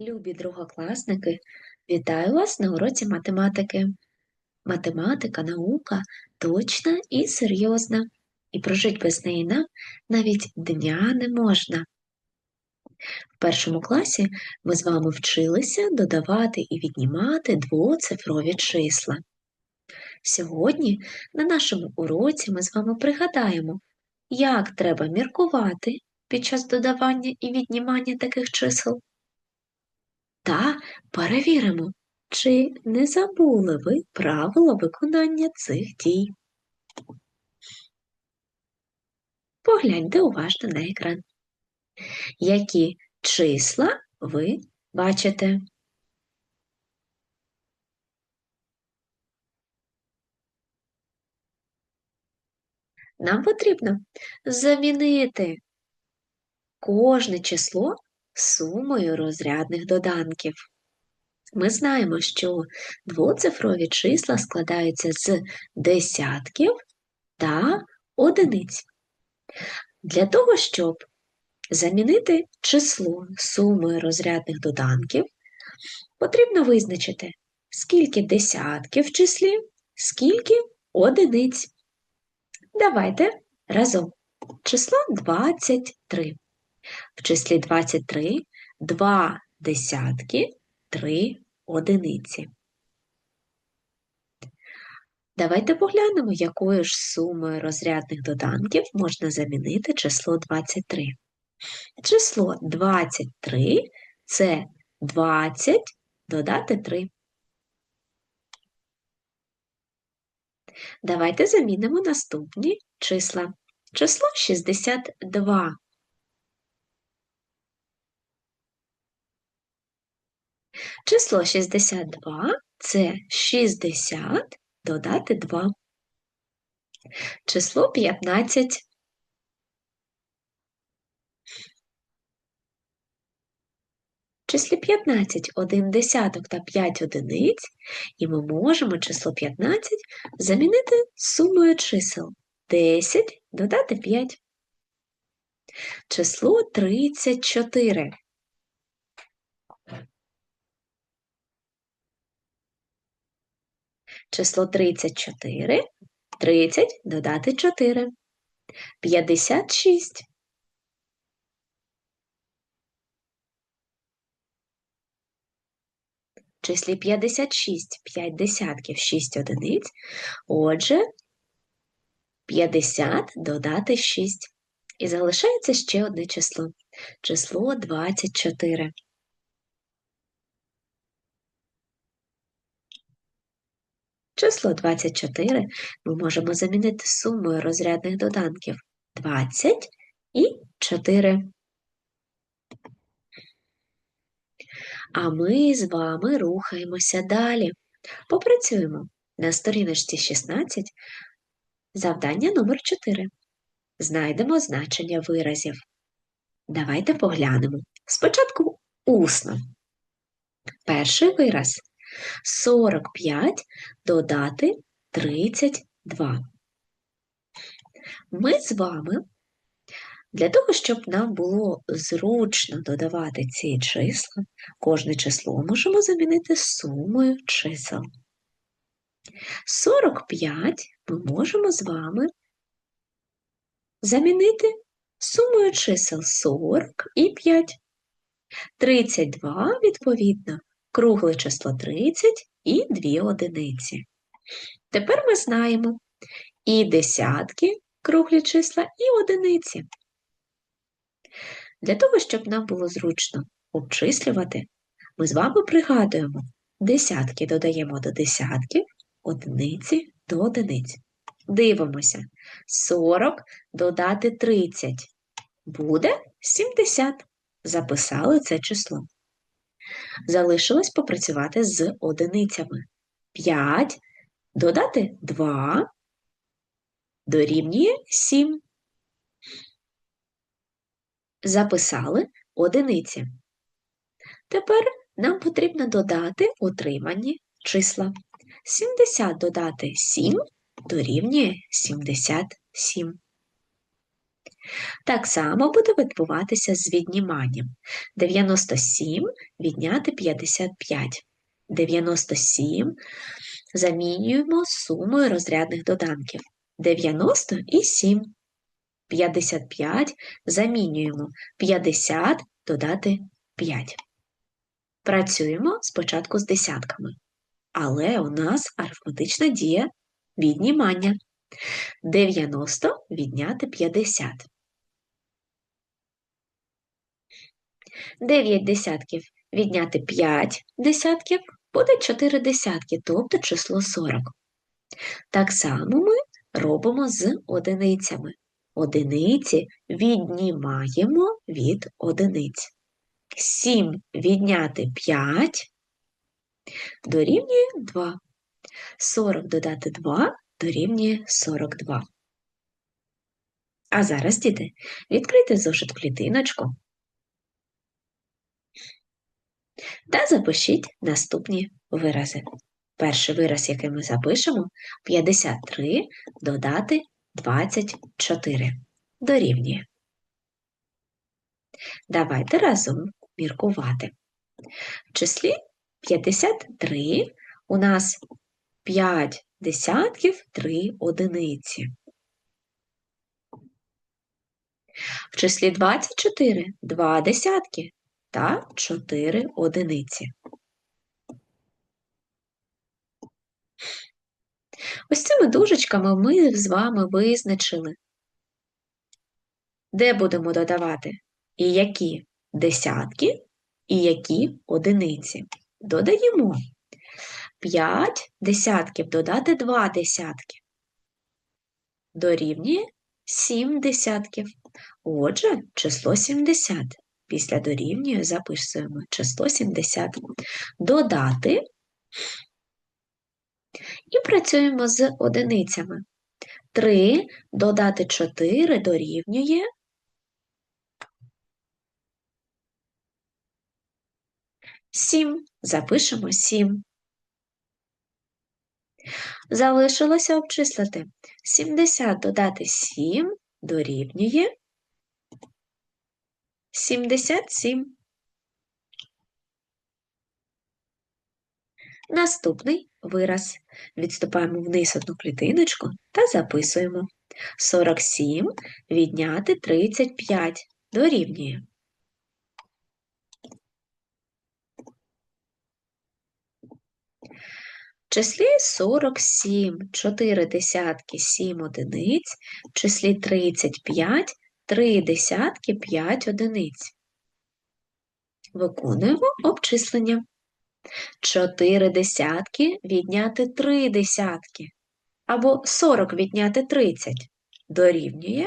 Любі другокласники, вітаю вас на уроці математики. Математика наука точна і серйозна, і прожить без неї нам навіть дня не можна. В першому класі ми з вами вчилися додавати і віднімати двоцифрові числа. Сьогодні на нашому уроці ми з вами пригадаємо, як треба міркувати під час додавання і віднімання таких чисел та перевіримо, чи не забули ви правила виконання цих дій. Погляньте уважно на екран. Які числа ви бачите? Нам потрібно замінити кожне число сумою розрядних доданків. Ми знаємо, що двоцифрові числа складаються з десятків та одиниць. Для того, щоб замінити число сумою розрядних доданків, потрібно визначити, скільки десятків в числі, скільки одиниць. Давайте разом. Число 23. В числі 23 два десятки, три одиниці. Давайте поглянемо, якою ж сумою розрядних доданків можна замінити число 23. Число 23 це 20 додати 3. Давайте замінимо наступні числа. Число 62 Число 62 це 60 додати 2. Число 15. В числі 15 1 десяток та 5 одиниць, і ми можемо число 15 замінити сумою чисел 10 додати 5. Число 34. Число 34, 30 додати 4. 56. В числі 56, 5 десятків, 6 одиниць. Отже, 50 додати 6. І залишається ще одне число. Число 24. Число 24 ми можемо замінити сумою розрядних доданків 20 і 4. А ми з вами рухаємося далі. Попрацюємо на сторіночці 16. Завдання номер 4. Знайдемо значення виразів. Давайте поглянемо. Спочатку усно. Перший вираз 45 додати 32. Ми з вами для того, щоб нам було зручно додавати ці числа, кожне число можемо замінити сумою чисел. 45 ми можемо з вами замінити сумою чисел 40 і 5. 32, відповідно, кругле число 30 і 2 одиниці. Тепер ми знаємо і десятки, круглі числа, і одиниці. Для того, щоб нам було зручно обчислювати, ми з вами пригадуємо, десятки додаємо до десятків, одиниці до одиниць. Дивимося, 40 додати 30 буде 70. Записали це число. Залишилось попрацювати з одиницями. 5 додати 2 дорівнює 7. Записали одиниці. Тепер нам потрібно додати отримані числа. 70 додати 7 дорівнює 77. Так само буде відбуватися з відніманням. 97 відняти 55. 97 замінюємо сумою розрядних доданків. 90 і 7. 55 замінюємо 50 додати 5. Працюємо спочатку з десятками. Але у нас арифметична дія віднімання. 90 відняти 50. 9 десятків відняти 5 десятків буде 4 десятки, тобто число 40. Так само ми робимо з одиницями. Одиниці віднімаємо від одиниць. 7 відняти 5 дорівнює 2. 40 додати 2 дорівнює 42. А зараз, діти, відкрийте зошит клітиночку та запишіть наступні вирази. Перший вираз, який ми запишемо, 53 додати 24. Дорівнює. Давайте разом міркувати. В числі 53 у нас 5 десятків 3 одиниці. В числі 24 2 десятки та 4 одиниці. Ось цими дужечками ми з вами визначили, де будемо додавати і які десятки, і які одиниці. Додаємо 5 десятків додати 2 десятки. Дорівнює 7 десятків. Отже, число 70. Після дорівнює записуємо число 70. Додати і працюємо з одиницями. 3 додати 4 дорівнює 7. Запишемо 7. Залишилося обчислити. 70 додати 7 дорівнює 77. Наступний вираз. Відступаємо вниз одну клітиночку та записуємо. 47 відняти 35 дорівнює. В числі 47, 4 десятки, 7 одиниць, в числі 35, 3 десятки, 5 одиниць. Виконуємо обчислення. 4 десятки відняти 3 десятки. Або 40 відняти 30 дорівнює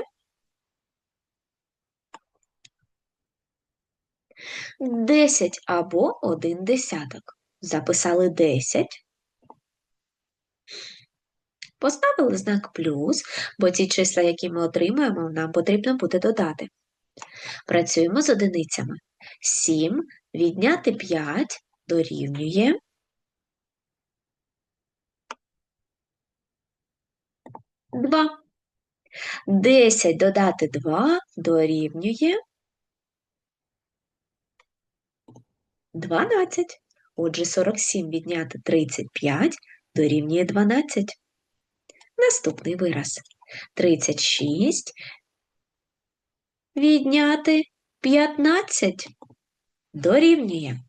10 або 1 десяток. Записали 10. Поставили знак плюс, бо ці числа, які ми отримуємо, нам потрібно буде додати. Працюємо з одиницями. 7 відняти 5 дорівнює. Два. 10 додати 2 дорівнює 12. Отже, 47 відняти 35 дорівнює 12. Наступний вираз. 36 відняти 15 дорівнює.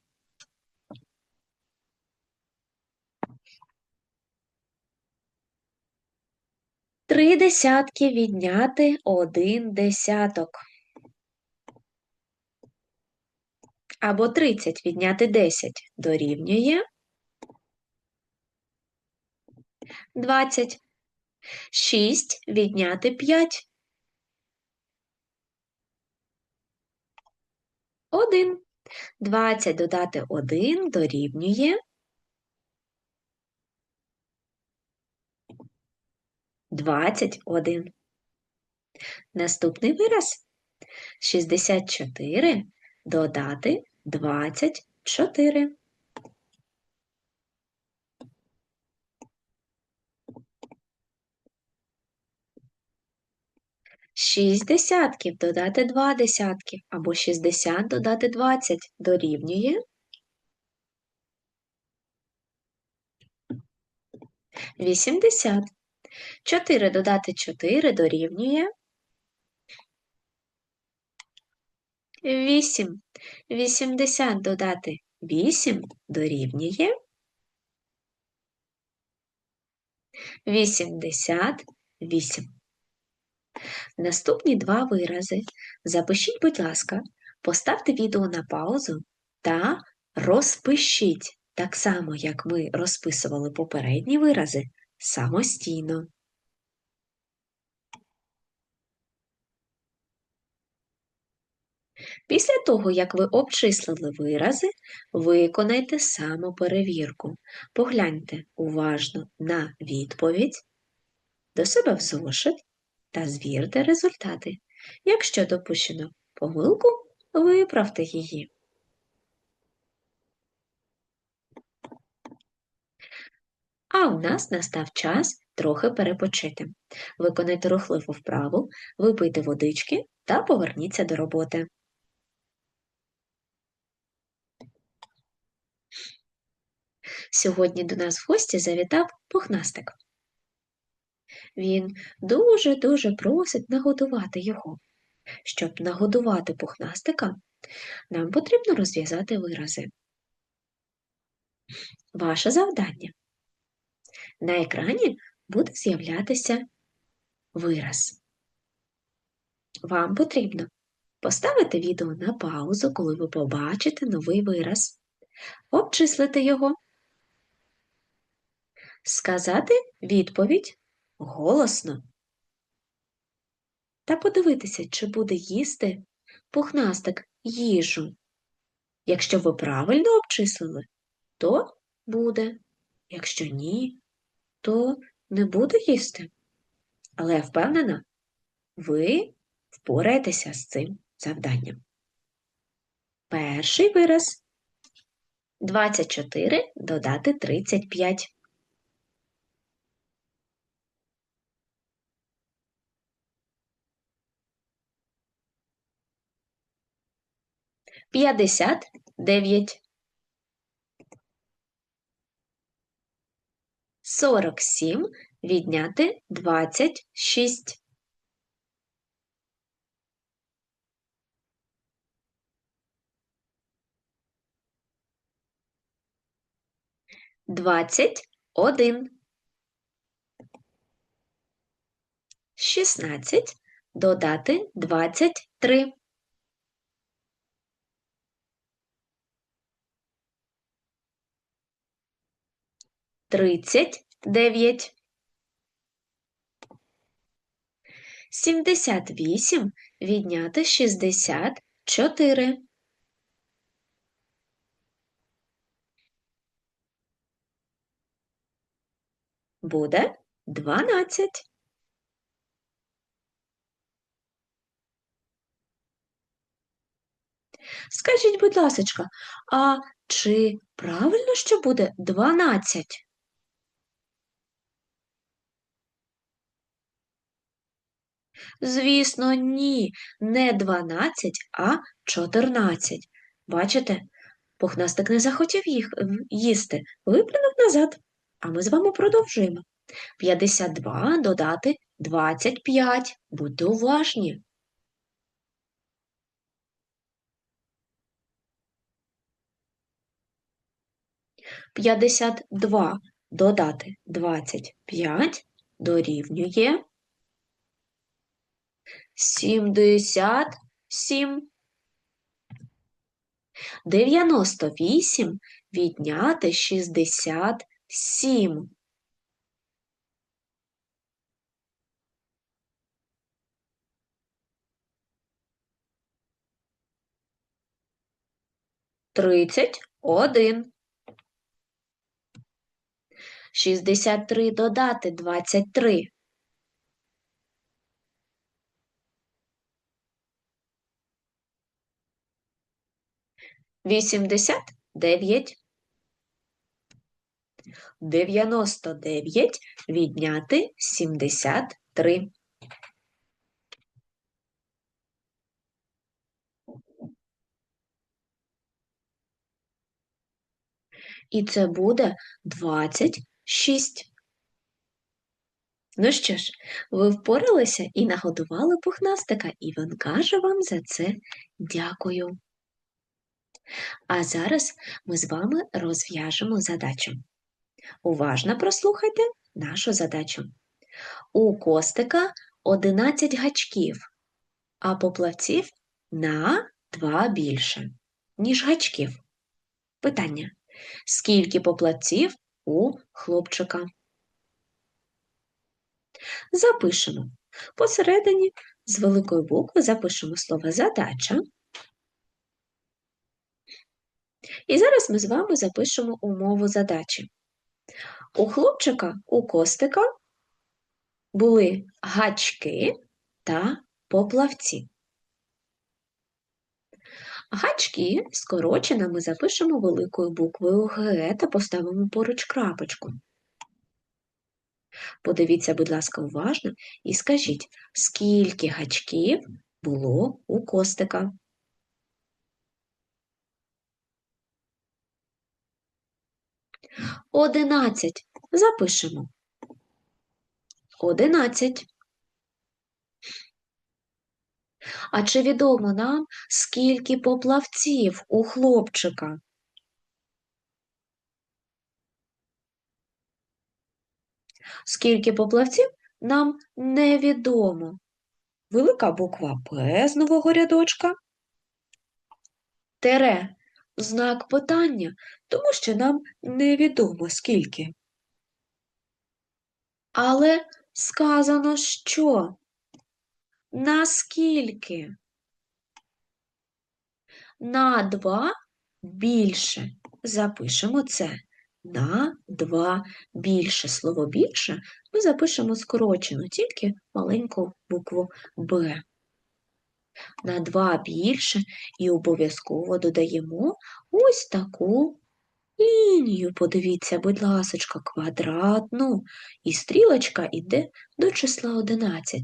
Три десятки відняти один десяток. Або 30 відняти 10 дорівнює 20. 6 відняти 5. 1. 20 додати 1 дорівнює 21. Наступний вираз 64 додати 24. 6 десятків додати 2 десятки або 60 додати 20 дорівнює 80. 4 додати 4 дорівнює 8. 80 додати 8 дорівнює 88. Наступні два вирази. Запишіть, будь ласка, поставте відео на паузу та розпишіть так само, як ми розписували попередні вирази, самостійно. Після того, як ви обчислили вирази, виконайте самоперевірку. Погляньте уважно на відповідь, до себе в зошит та звірте результати. Якщо допущено помилку, виправте її. А у нас настав час трохи перепочити. Виконайте рухливу вправу, випийте водички та поверніться до роботи. Сьогодні до нас в гості завітав пухнастик. Він дуже-дуже просить нагодувати його. Щоб нагодувати пухнастика, нам потрібно розв'язати вирази. Ваше завдання. На екрані буде з'являтися вираз. Вам потрібно поставити відео на паузу, коли ви побачите новий вираз, обчислити його, сказати відповідь голосно та подивитися, чи буде їсти пухнастик їжу. Якщо ви правильно обчислили, то буде. Якщо ні, то не буде їсти. Але я впевнена, ви впораєтеся з цим завданням. Перший вираз 24 додати 35. П'ятдесят дев'ять. Сорок сім відняти двадцять шість. Двадцять один. Шістнадцять додати двадцять три. Тридцять дев'ять. Сімдесят вісім відняти шістдесят чотири. Буде дванадцять. Скажіть, будь ласочка, а чи правильно, що буде дванадцять? Звісно, ні, не 12, а 14. Бачите, пухнастик не захотів їх їсти, виплюнув назад. А ми з вами продовжуємо. 52 додати 25. Будьте уважні. П'ятдесят два додати двадцять п'ять дорівнює сімдесят сім. Дев'яносто вісім відняти шістдесят сім. Тридцять один. Шістдесят три додати двадцять три. 89. 99 відняти 73. І це буде 26. Ну що ж, ви впоралися і нагодували пухнастика, і він каже вам за це дякую. А зараз ми з вами розв'яжемо задачу. Уважно прослухайте нашу задачу. У костика 11 гачків, а поплавців на 2 більше, ніж гачків. Питання. Скільки поплавців у хлопчика? Запишемо. Посередині з великої букви запишемо слово задача. І зараз ми з вами запишемо умову задачі. У хлопчика, у костика були гачки та поплавці. Гачки скорочено ми запишемо великою буквою Г та поставимо поруч крапочку. Подивіться, будь ласка, уважно і скажіть, скільки гачків було у костика? Одинадцять. Запишемо. Одинадцять. А чи відомо нам, скільки поплавців у хлопчика? Скільки поплавців нам невідомо. Велика буква П з нового рядочка. Тере знак питання, тому що нам невідомо скільки. Але сказано що? Наскільки? На два більше. Запишемо це. На два більше. Слово більше ми запишемо скорочено, тільки маленьку букву Б. На два більше і обов'язково додаємо ось таку лінію. Подивіться, будь ласочка, квадратну. І стрілочка йде до числа 11.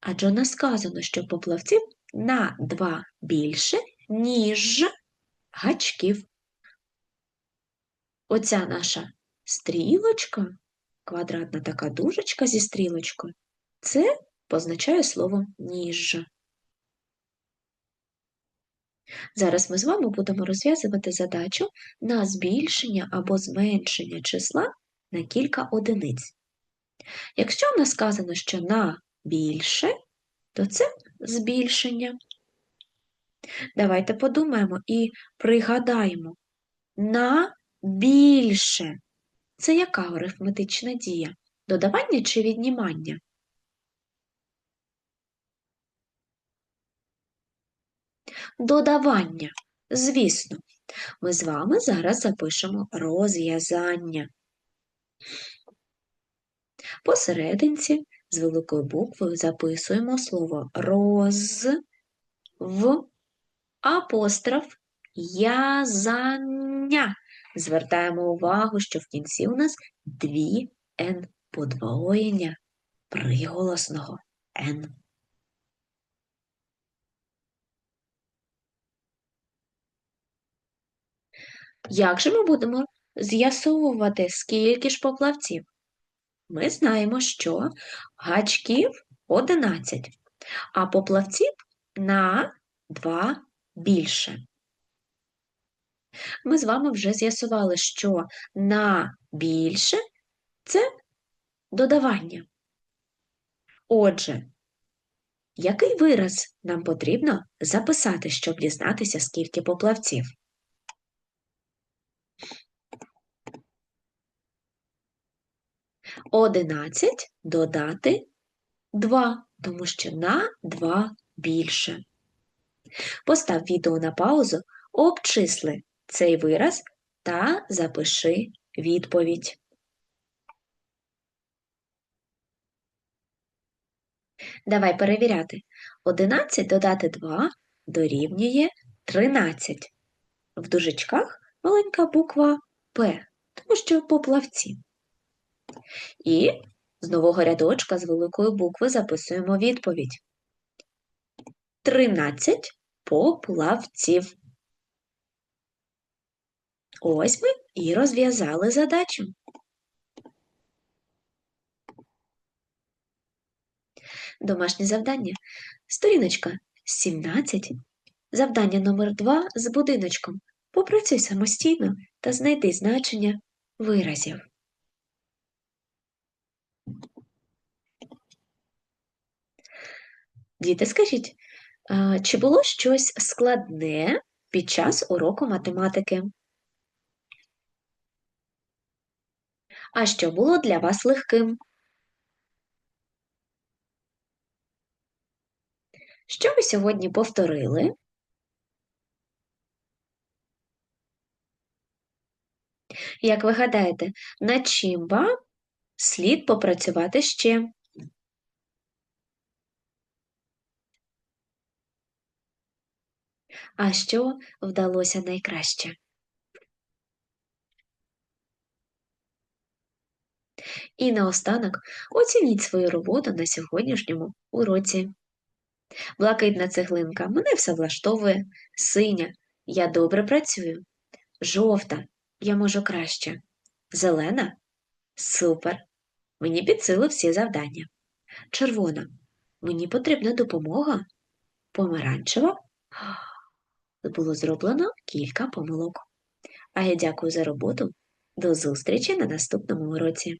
Адже у нас сказано, що поплавців на 2 більше, ніж гачків. Оця наша стрілочка, квадратна така дужечка зі стрілочкою, це позначає слово ніж. Зараз ми з вами будемо розв'язувати задачу на збільшення або зменшення числа на кілька одиниць. Якщо в нас сказано, що на більше, то це збільшення. Давайте подумаємо і пригадаємо. На більше. Це яка арифметична дія? Додавання чи віднімання? Додавання. Звісно, ми з вами зараз запишемо розв'язання. Посерединці з великою буквою записуємо слово роз в апостроф язання. Звертаємо увагу, що в кінці у нас дві Н подвоєння приголосного Н. Як же ми будемо з'ясовувати, скільки ж поплавців? Ми знаємо, що гачків 11, а поплавців на 2 більше. Ми з вами вже з'ясували, що на більше це додавання. Отже, який вираз нам потрібно записати, щоб дізнатися, скільки поплавців? Одинадцять додати 2, тому що на 2 більше. Постав відео на паузу, обчисли цей вираз та запиши відповідь. Давай перевіряти. 11 додати 2 дорівнює 13. В дужечках маленька буква П, тому що поплавці. І з нового рядочка з великої букви записуємо відповідь. 13 поплавців. Ось ми і розв'язали задачу. Домашнє завдання. Сторіночка 17. Завдання номер 2 з будиночком. Попрацюй самостійно та знайди значення виразів. Діти, скажіть, чи було щось складне під час уроку математики? А що було для вас легким? Що ви сьогодні повторили? Як ви гадаєте, над чим вам слід попрацювати ще? А що вдалося найкраще? І наостанок оцініть свою роботу на сьогоднішньому уроці. Блакитна цеглинка мене все влаштовує, синя я добре працюю, жовта я можу краще, зелена супер. Мені під всі завдання. Червона мені потрібна допомога. Помаранчева було зроблено кілька помилок. А я дякую за роботу. До зустрічі на наступному уроці.